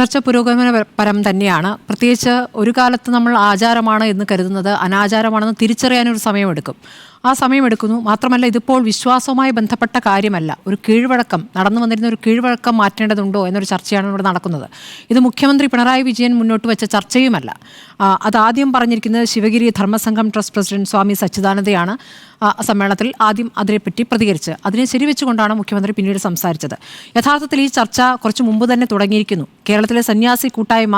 ചർച്ച പുരോഗമനപരം തന്നെയാണ്. പ്രത്യേകിച്ച് ഒരു കാലത്ത് നമ്മൾ ആചാരമാണ് എന്ന് കരുതുന്നത്. അനാചാരമാണെന്ന് തിരിച്ചറിയാനൊരു സമയമെടുക്കും. ആ സമയമെടുക്കുന്നു മാത്രമല്ല ഇതിപ്പോൾ വിശ്വാസവുമായി ബന്ധപ്പെട്ട കാര്യമല്ല. ഒരു കീഴ്വഴക്കം നടന്നു വന്നിരുന്ന ഒരു കീഴ്വഴക്കം മാറ്റേണ്ടതുണ്ടോ എന്നൊരു ചർച്ചയാണ് ഇവിടെ നടക്കുന്നത്. ഇത് മുഖ്യമന്ത്രി പിണറായി വിജയൻ മുന്നോട്ട് വെച്ച ചർച്ചയുമല്ല. അതാദ്യം പറഞ്ഞിരിക്കുന്നത് ശിവഗിരി ധർമ്മസംഘം ട്രസ്റ്റ് പ്രസിഡന്റ് സ്വാമി സച്ചിദാനന്ദയാണ് സമ്മേളനത്തിൽ ആദ്യം അതിനെപ്പറ്റി പ്രതികരിച്ച് അതിനെ ശരിവെച്ചുകൊണ്ടാണ് മുഖ്യമന്ത്രി പിന്നീട് സംസാരിച്ചത്. യഥാർത്ഥത്തിൽ ഈ ചർച്ച കുറച്ച് മുമ്പ് തന്നെ തുടങ്ങിയിരിക്കുന്നു. കേരളത്തിലെ സന്യാസി കൂട്ടായ്മ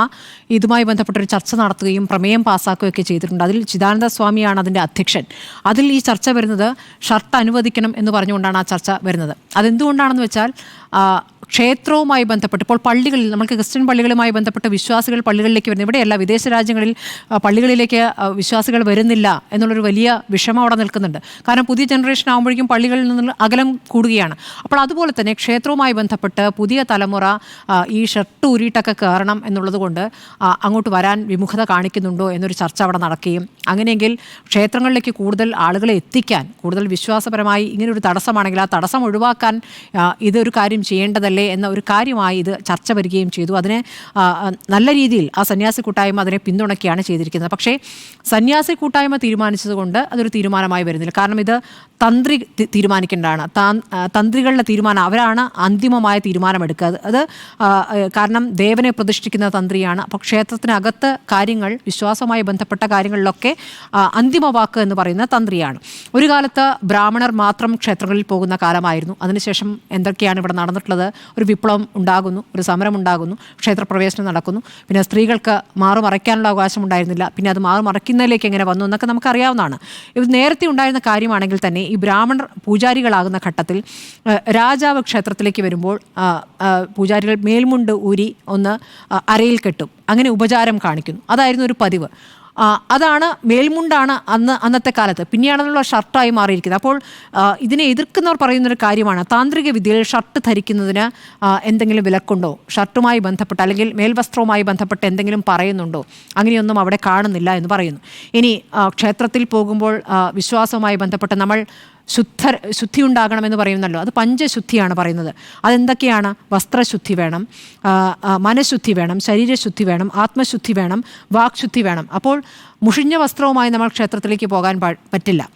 ഇതുമായി ബന്ധപ്പെട്ടൊരു ചർച്ച നടത്തുകയും പ്രമേയം പാസ്സാക്കുകയൊക്കെ ചെയ്തിട്ടുണ്ട്. അതിൽ ചിദാനന്ദ സ്വാമിയാണ് അതിന്റെ അധ്യക്ഷൻ. അതിൽ ഈ ചർച്ച വരുന്നത് ഷർട്ട് അനുവദിക്കണം എന്ന് പറഞ്ഞുകൊണ്ടാണ് ആ ചർച്ച വരുന്നത്. അതെന്തുകൊണ്ടാണെന്ന് വെച്ചാൽ ക്ഷേത്രവുമായി ബന്ധപ്പെട്ട് ഇപ്പോൾ പള്ളികളിൽ നമുക്ക് ക്രിസ്ത്യൻ പള്ളികളുമായി ബന്ധപ്പെട്ട് വിശ്വാസികൾ പള്ളികളിലേക്ക് വരുന്നത് ഇവിടെയല്ല വിദേശ രാജ്യങ്ങളിൽ പള്ളികളിലേക്ക് വിശ്വാസികൾ വരുന്നില്ല എന്നുള്ളൊരു വലിയ വിഷമം അവിടെ നിൽക്കുന്നുണ്ട്. കാരണം പുതിയ ജനറേഷൻ ആകുമ്പോഴേക്കും പള്ളികളിൽ നിന്ന് അകലം കൂടുകയാണ്. അപ്പോൾ അതുപോലെ തന്നെ ക്ഷേത്രവുമായി ബന്ധപ്പെട്ട് പുതിയ തലമുറ ഈ ഷർട്ട് ഊരിയിട്ടൊക്കെ കയറണം എന്നുള്ളത് കൊണ്ട് അങ്ങോട്ട് വരാൻ വിമുഖത കാണിക്കുന്നുണ്ടോ എന്നൊരു ചർച്ച അവിടെ നടക്കുകയും അങ്ങനെയെങ്കിൽ ക്ഷേത്രങ്ങളിലേക്ക് കൂടുതൽ ആളുകളെ എത്തിക്കാൻ കൂടുതൽ വിശ്വാസപരമായി ഇങ്ങനെ ഇങ്ങനൊരു തടസ്സമാണെങ്കിൽ ആ തടസ്സം ഒഴിവാക്കാൻ ഇതൊരു കാര്യം ചെയ്യേണ്ടതല്ലേ എന്ന ഒരു കാര്യമായി ഇത് ചർച്ച വരികയും ചെയ്തു. അതിനെ നല്ല രീതിയിൽ ആ സന്യാസി കൂട്ടായ്മ അതിനെ പിന്തുണയ്ക്കുകയാണ് ചെയ്തിരിക്കുന്നത്. പക്ഷേ സന്യാസി കൂട്ടായ്മ തീരുമാനിച്ചതുകൊണ്ട് അതൊരു തീരുമാനമായി വരുന്നില്ല. കാരണം ഇത് തന്ത്രി തീരുമാനിക്കേണ്ടതാണ്. തന്ത്രികളുടെ തീരുമാനം അവരാണ് അന്തിമമായ തീരുമാനമെടുക്കുക. അത് കാരണം ദേവനെ പ്രതിഷ്ഠിക്കുന്ന തന്ത്രിയാണ്. അപ്പോൾ ക്ഷേത്രത്തിനകത്ത് കാര്യങ്ങൾ വിശ്വാസവുമായി ബന്ധപ്പെട്ട കാര്യങ്ങളിലൊക്കെ അന്തിമ വാക്ക് എന്ന് പറയുന്ന തന്ത്രിയാണ്. ഒരു കാലത്ത് ബ്രാഹ്മണർ മാത്രം ക്ഷേത്രങ്ങളിൽ പോകുന്ന കാലമായിരുന്നു. അതിനുശേഷം എന്തൊക്കെയാണ് ഇവിടെ നടന്നിട്ടുള്ളത്? ഒരു വിപ്ലവം ഉണ്ടാകുന്നു ഒരു സമരം ഉണ്ടാകുന്നു ക്ഷേത്രപ്രവേശനം നടക്കുന്നു. പിന്നെ സ്ത്രീകൾക്ക് മാറുമറയ്ക്കാനുള്ള അവകാശം ഉണ്ടായിരുന്നില്ല. പിന്നെ അത് മാറുമറയ്ക്കുന്നതിലേക്ക് എങ്ങനെ വന്നു എന്നൊക്കെ നമുക്കറിയാവുന്നതാണ് ഇത് നേരത്തെ ഉണ്ടായിരുന്ന കാര്യമാണെങ്കിൽ തന്നെ ഈ ബ്രാഹ്മണർ പൂജാരികളാകുന്ന ഘട്ടത്തിൽ രാജാവ് ക്ഷേത്രത്തിലേക്ക് വരുമ്പോൾ പൂജാരികൾ മേൽമുണ്ട് ഊരി ഒന്ന് അരയിൽ കെട്ടും. അങ്ങനെ ഉപചാരം കാണിക്കുന്നു. അതായിരുന്നു ഒരു പതിവ്. അതാണ് മേൽമുണ്ടാണ് അന്ന് അന്നത്തെ കാലത്ത്. പിന്നെയാണെന്നുള്ള ഷർട്ടായി മാറിയിരിക്കുന്നത്. അപ്പോൾ ഇതിനെ എതിർക്കുന്നവർ പറയുന്നൊരു കാര്യമാണ്. താന്ത്രിക വിദ്യയിൽ ഷർട്ട് ധരിക്കുന്നതിന് എന്തെങ്കിലും വിലക്കുണ്ടോ? ഷർട്ടുമായി ബന്ധപ്പെട്ട് അല്ലെങ്കിൽ മേൽവസ്ത്രവുമായി ബന്ധപ്പെട്ട് എന്തെങ്കിലും പറയുന്നുണ്ടോ? അങ്ങനെയൊന്നും അവിടെ കാണുന്നില്ല എന്ന് പറയുന്നു. ഇനി ക്ഷേത്രത്തിൽ പോകുമ്പോൾ വിശ്വാസവുമായി ബന്ധപ്പെട്ട് നമ്മൾ ശുദ്ധ ശുദ്ധി ഉണ്ടാകണമെന്ന് പറയുന്നല്ലോ. അത് പഞ്ചശുദ്ധിയാണ് പറയുന്നത്. അതെന്തൊക്കെയാണ്? വസ്ത്രശുദ്ധി വേണം മനഃശുദ്ധി വേണം ശരീരശുദ്ധി വേണം ആത്മശുദ്ധി വേണം വാക്ശുദ്ധി വേണം. അപ്പോൾ മുഷിഞ്ഞ വസ്ത്രവുമായി നമ്മൾ ക്ഷേത്രത്തിലേക്ക് പോകാൻ പറ്റില്ല.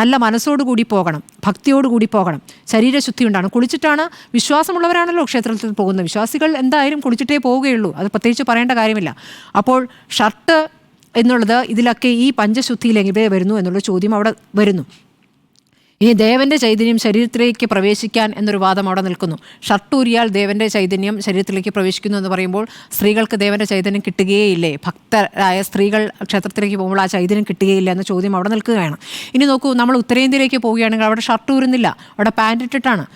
നല്ല മനസ്സോടുകൂടി പോകണം ഭക്തിയോടുകൂടി പോകണം. ശരീരശുദ്ധി ഉണ്ടാകണം. കുളിച്ചിട്ടാണ് വിശ്വാസമുള്ളവരാണല്ലോ ക്ഷേത്രത്തിൽ പോകുന്നത്. വിശ്വാസികൾ എന്തായാലും കുളിച്ചിട്ടേ പോവുകയുള്ളൂ. അത് പ്രത്യേകിച്ച് പറയേണ്ട കാര്യമില്ല. അപ്പോൾ ഷർട്ട് എന്നുള്ളത് ഇതിലൊക്കെ ഈ പഞ്ചശുദ്ധിയിലെങ്ങനെ വരുന്നു എന്നുള്ള ചോദ്യം അവിടെ വരുന്നു. ഇനി ദേവന്റെ ചൈതന്യം ശരീരത്തിലേക്ക് പ്രവേശിക്കാൻ എന്നൊരു വാദം അവിടെ നിൽക്കുന്നു. ഷർട്ടൂരിയാൽ ദേവന്റെ ചൈതന്യം ശരീരത്തിലേക്ക് പ്രവേശിക്കുന്നു എന്ന് പറയുമ്പോൾ സ്ത്രീകൾക്ക് ദേവന്റെ ചൈതന്യം കിട്ടുകയേയില്ലേ? ഭക്തരായ സ്ത്രീകൾ ക്ഷേത്രത്തിലേക്ക് പോകുമ്പോൾ ആ ചൈതന്യം കിട്ടുകയില്ല എന്ന ചോദ്യം അവിടെ നിൽക്കുകയാണ്. ഇനി നോക്കൂ നമ്മൾ ഉത്തരേന്ത്യയിലേക്ക് പോവുകയാണെങ്കിൽ അവിടെ ഷർട്ട് ഊരുന്നില്ല അവിടെ പാന്റ് ഇട്ടിട്ടാണ്.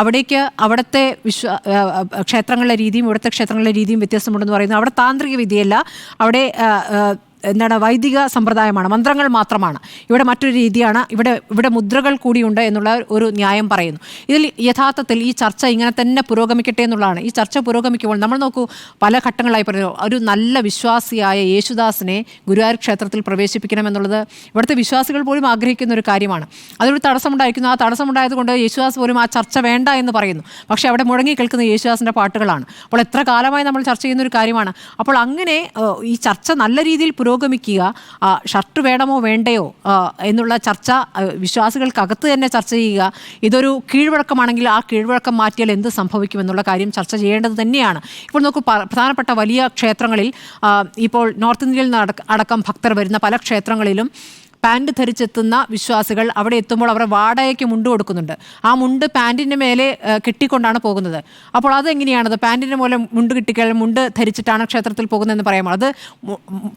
അവിടേക്ക് അവിടുത്തെ വിശ്വ ക്ഷേത്രങ്ങളിലെ രീതിയും ഇവിടുത്തെ ക്ഷേത്രങ്ങളുടെ രീതിയും വ്യത്യസ്തമുണ്ടെന്ന് പറയുന്നത് അവിടെ താന്ത്രിക വിദ്യയല്ല. അവിടെ എന്താണ് വൈദിക സമ്പ്രദായമാണ് മന്ത്രങ്ങൾ മാത്രമാണ്. ഇവിടെ മറ്റൊരു രീതിയാണ് ഇവിടെ ഇവിടെ മുദ്രകൾ കൂടിയുണ്ട് എന്നുള്ള ഒരു ന്യായം പറയുന്നു. ഇതിൽ യഥാർത്ഥത്തിൽ ഈ ചർച്ച ഇങ്ങനെ തന്നെ പുരോഗമിക്കട്ടെ എന്നുള്ളതാണ്. ഈ ചർച്ച പുരോഗമിക്കുമ്പോൾ നമ്മൾ നോക്കൂ പല ഘട്ടങ്ങളായി പറഞ്ഞു ഒരു നല്ല വിശ്വാസിയായ യേശുദാസിനെ ഗുരുവായൂർ ക്ഷേത്രത്തിൽ പ്രവേശിപ്പിക്കണം എന്നുള്ളത് ഇവിടുത്തെ വിശ്വാസികൾ പോലും ആഗ്രഹിക്കുന്ന ഒരു കാര്യമാണ്. അതൊരു തടസ്സമുണ്ടായിരിക്കുന്നു. ആ തടസ്സമുണ്ടായതുകൊണ്ട് യേശുദാസ് പോലും ആ ചർച്ച വേണ്ട എന്ന് പറയുന്നു. പക്ഷേ അവിടെ മുഴങ്ങി കേൾക്കുന്ന യേശുദാസിന്റെ പാട്ടുകളാണ്. അപ്പോൾ എത്ര കാലമായി നമ്മൾ ചർച്ച ചെയ്യുന്ന ഒരു കാര്യമാണ്. അപ്പോൾ അങ്ങനെ ഈ ചർച്ച നല്ല രീതിയിൽ പുരോഗമിക്കുക ഷർട്ട് വേണമോ വേണ്ടയോ എന്നുള്ള ചർച്ച വിശ്വാസികൾക്കകത്ത് തന്നെ ചർച്ച ചെയ്യുക ഇതൊരു കീഴ്വഴക്കമാണെങ്കിൽ ആ കീഴ്വഴക്കം മാറ്റിയാൽ എന്ത് സംഭവിക്കുമെന്നുള്ള കാര്യം ചർച്ച ചെയ്യേണ്ടത് തന്നെയാണ്. ഇപ്പോൾ നോക്കൂ പ്രധാനപ്പെട്ട വലിയ ക്ഷേത്രങ്ങളിൽ ഇപ്പോൾ നോർത്ത് ഇന്ത്യയിൽ അടക്കം ഭക്തർ വരുന്ന പല ക്ഷേത്രങ്ങളിലും പാന്റ് ധരിച്ചെത്തുന്ന വിശ്വാസികൾ അവിടെ എത്തുമ്പോൾ അവർ വാടകയ്ക്ക് മുണ്ട് കൊടുക്കുന്നുണ്ട്. ആ മുണ്ട് പാന്റിന്റെ മേലെ കെട്ടിക്കൊണ്ടാണ് പോകുന്നത്. അപ്പോൾ അതെങ്ങനെയാണത് പാന്റിന്റെ മൂലം മുണ്ട് കിട്ടിക്കഴിഞ്ഞാൽ മുണ്ട് ധരിച്ചിട്ടാണ് ക്ഷേത്രത്തിൽ പോകുന്നതെന്ന് പറയാമോ? അത്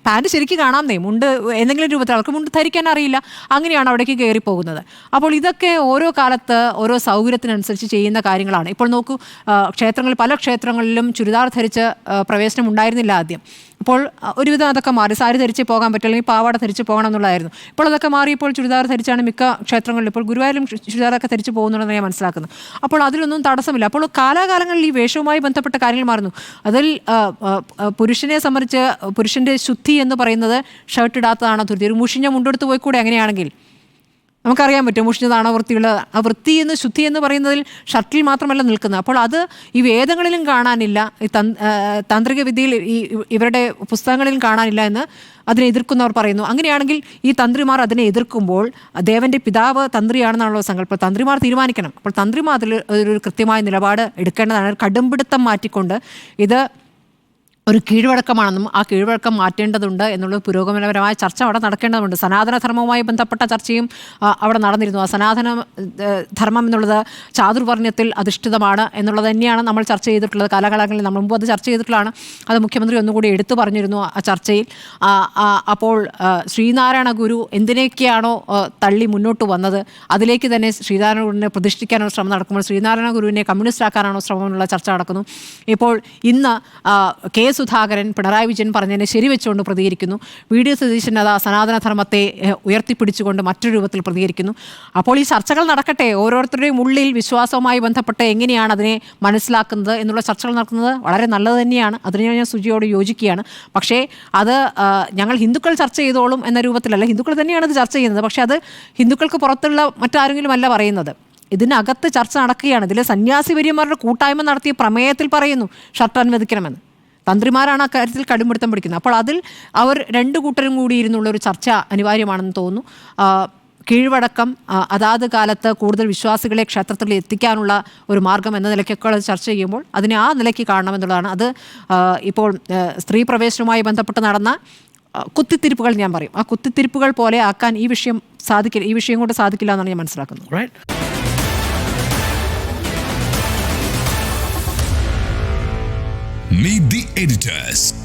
പാന്റ് ശരിക്കും കാണാമെന്നേ. മുണ്ട് എന്തെങ്കിലും രൂപത്തിൽ അവർക്ക് മുണ്ട് ധരിക്കാൻ അറിയില്ല. അങ്ങനെയാണ് അവിടേക്ക് കയറി പോകുന്നത്. അപ്പോൾ ഇതൊക്കെ ഓരോ കാലത്ത് ഓരോ സൗകര്യത്തിനനുസരിച്ച് ചെയ്യുന്ന കാര്യങ്ങളാണ്. ഇപ്പോൾ നോക്കൂ ക്ഷേത്രങ്ങളിൽ പല ക്ഷേത്രങ്ങളിലും ചുരിദാർ ധരിച്ച് പ്രവേശനം ഉണ്ടായിരുന്നില്ല ആദ്യം. അപ്പോൾ ഒരുവിധം അതൊക്കെ മാറി. സാരി ധരിച്ച് പോകാൻ പറ്റും അല്ലെങ്കിൽ പാവാട ധരിച്ച് പോകണം എന്നുള്ളതായിരുന്നു. ഇപ്പോൾ അതൊക്കെ മാറി ഇപ്പോൾ ചുരിദാർ ധരിച്ചാണ് മിക്ക ക്ഷേത്രങ്ങളിലും ഇപ്പോൾ ഗുരുവായൂരും ചുരിദാറൊക്കെ ധരിച്ച് പോകുന്നുണ്ടെന്ന് ഞാൻ മനസ്സിലാക്കുന്നു. അപ്പോൾ അതിലൊന്നും തടസ്സമില്ല. അപ്പോൾ കാലാകാലങ്ങളിൽ ഈ വേഷവുമായി ബന്ധപ്പെട്ട കാര്യങ്ങൾ മാറുന്നു. അതിൽ പുരുഷനെ സംബന്ധിച്ച് പുരുഷന്റെ ശുദ്ധി എന്ന് പറയുന്നത് ഷർട്ട് ഇടാത്തതാണോ ധൃതി? ഒരു മുഷിഞ്ഞ മുണ്ടെടുത്ത് പോയി കൂടെ അങ്ങനെയാണെങ്കിൽ? നമുക്കറിയാൻ പറ്റും മുഷിഞ്ഞതാണോ വൃത്തിയുള്ള ആ വൃത്തി എന്ന് ശുദ്ധി എന്ന് പറയുന്നതിൽ ഷട്ടിൽ മാത്രമല്ല നിൽക്കുന്നത്. അപ്പോൾ അത് ഈ വേദങ്ങളിലും കാണാനില്ല ഈ താന്ത്രിക വിദ്യയിൽ ഈ ഇവരുടെ പുസ്തകങ്ങളിലും കാണാനില്ല എന്ന് അതിനെ എതിർക്കുന്നവർ പറയുന്നു. അങ്ങനെയാണെങ്കിൽ ഈ തന്ത്രിമാർ അതിനെ എതിർക്കുമ്പോൾ ദേവന്റെ പിതാവ് തന്ത്രിയാണെന്നാണല്ലോ സങ്കല്പം. തന്ത്രിമാർ തീരുമാനിക്കണം. അപ്പോൾ തന്ത്രിമാർ അതിൽ ഒരു കൃത്യമായ നിലപാട് എടുക്കേണ്ടതാണ്. കടുംപിടുത്തം മാറ്റിക്കൊണ്ട് ഇത് ഒരു കീഴ്വഴക്കമാണെന്നും ആ കീഴ്വഴക്കം മാറ്റേണ്ടതുണ്ട് എന്നുള്ള പുരോഗമനപരമായ ചർച്ച അവിടെ നടക്കേണ്ടതുണ്ട്. സനാതനധർമ്മവുമായി ബന്ധപ്പെട്ട ചർച്ചയും അവിടെ നടന്നിരുന്നു. ആ സനാതന ധർമ്മം എന്നുള്ളത് ചാതുർവർണയത്തിൽ അധിഷ്ഠിതമാണ് എന്നുള്ളത് തന്നെയാണ് നമ്മൾ ചർച്ച ചെയ്തിട്ടുള്ളത്. കാലകാലങ്ങളിൽ നമ്മൾ മുമ്പ് അത് ചർച്ച ചെയ്തിട്ടുള്ളതാണ്. അത് മുഖ്യമന്ത്രി ഒന്നുകൂടി എടുത്തു പറഞ്ഞിരുന്നു ആ ചർച്ചയിൽ. അപ്പോൾ ശ്രീനാരായണ ഗുരു എന്തിനൊക്കെയാണോ തള്ളി മുന്നോട്ട് വന്നത് അതിലേക്ക് തന്നെ ശ്രീനാരായണ ഗുരുവിനെ പ്രതിഷ്ഠിക്കാനുള്ള ശ്രമം നടക്കുമ്പോൾ ശ്രീനാരായണ ഗുരുവിനെ കമ്മ്യൂണിസ്റ്റ് ആക്കാനാണോ ശ്രമം എന്നുള്ള ചർച്ച നടക്കുന്നു. ഇപ്പോൾ ഇന്ന് കെ സുധാകരൻ പിണറായി വിജയൻ പറഞ്ഞതിനെ ശരിവെച്ചുകൊണ്ട് പ്രതികരിക്കുന്നു. വി ഡി സതീശൻ അതാ സനാതനധർമ്മത്തെ ഉയർത്തിപ്പിടിച്ചുകൊണ്ട് മറ്റൊരു രൂപത്തിൽ പ്രതികരിക്കുന്നു. അപ്പോൾ ഈ ചർച്ചകൾ നടക്കട്ടെ? ഓരോരുത്തരുടെയും ഉള്ളിൽ വിശ്വാസവുമായി ബന്ധപ്പെട്ട് എങ്ങനെയാണ് അതിനെ മനസ്സിലാക്കുന്നത് എന്നുള്ള ചർച്ചകൾ നടക്കുന്നത് വളരെ നല്ലത് തന്നെയാണ്. അതിന് ഞാൻ സുജിയോട് യോജിക്കുകയാണ്. പക്ഷേ അത് ഞങ്ങൾ ഹിന്ദുക്കൾ ചർച്ച ചെയ്തോളും എന്ന രൂപത്തിലല്ല. ഹിന്ദുക്കൾ തന്നെയാണ് ഇത് ചർച്ച ചെയ്യുന്നത്. പക്ഷേ അത് ഹിന്ദുക്കൾക്ക് പുറത്തുള്ള മറ്റാരെങ്കിലും അല്ല പറയുന്നത്. ഇതിനകത്ത് ചർച്ച നടക്കുകയാണ്. ഇതിലെ സന്യാസി വര്യന്മാരുടെ കൂട്ടായ്മ നടത്തിയ പ്രമേയത്തിൽ പറയുന്നു. ഷർട്ട് അനുവദിക്കണമെന്ന്. തന്ത്രിമാരാണ് ആ കാര്യത്തിൽ കടുംപിടുത്തം പിടിക്കുന്നത്. അപ്പോൾ അതിൽ അവർ രണ്ടു കൂട്ടരും കൂടി ഇരുന്നുള്ള ഒരു ചർച്ച അനിവാര്യമാണെന്ന് തോന്നുന്നു. കീഴ്വടക്കം അതാത് കാലത്ത് കൂടുതൽ വിശ്വാസികളെ ക്ഷേത്രത്തിൽ എത്തിക്കാനുള്ള ഒരു മാർഗം എന്ന നിലയ്ക്കൊക്കെ ചർച്ച ചെയ്യുമ്പോൾ അതിനെ ആ നിലയ്ക്ക് കാണണമെന്നുള്ളതാണ്. അത് ഇപ്പോൾ സ്ത്രീ പ്രവേശനവുമായി ബന്ധപ്പെട്ട് നടന്ന കുത്തിത്തിരിപ്പുകൾ ഞാൻ പറയും. ആ കുത്തിത്തിരിപ്പുകൾ പോലെ ആക്കാൻ ഈ വിഷയം സാധിക്കില്ല ഈ വിഷയം കൊണ്ട് സാധിക്കില്ല എന്നാണ് ഞാൻ മനസ്സിലാക്കുന്നത്. Meet the editors.